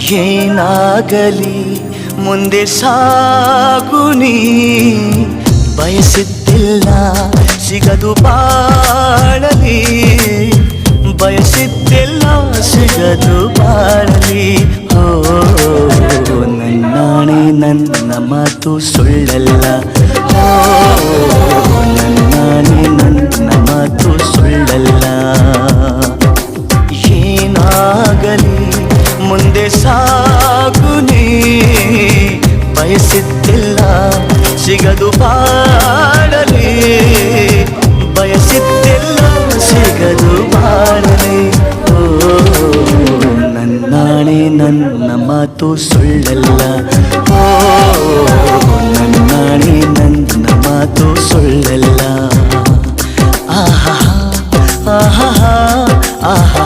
ಏನಾಗಲಿ ಮುಂದೆ ಸಾಗುನಿ ಬಯಸಿದ್ದಿಲ್ಲ ಸಿಗದು ಬಾಳಲಿ. ಬಯಸಿದ್ದಿಲ್ಲ ಸಿಗದು ಬಾಳಲಿ. ಓ, ನನ್ನಾಣೆ ನನ್ನ ಮಾತು ಸುಳ್ಳಲ್ಲ. ಓ ಸಿಗದು ಬಾಳಲಿ. ಬಯಸಿದ್ದೆಲ್ಲ ಸಿಗದು ಬಾಳಲಿ. ನನ್ನಾಣೆ ನನ್ನ ಮಾತು ಸುಳ್ಳಲ್ಲ. ಓ, ನನ್ನಾಣೆ ನನ್ನ ಮಾತು ಸುಳ್ಳಲ್ಲ. ಆಹಾ ಆಹಾ ಆಹಾ.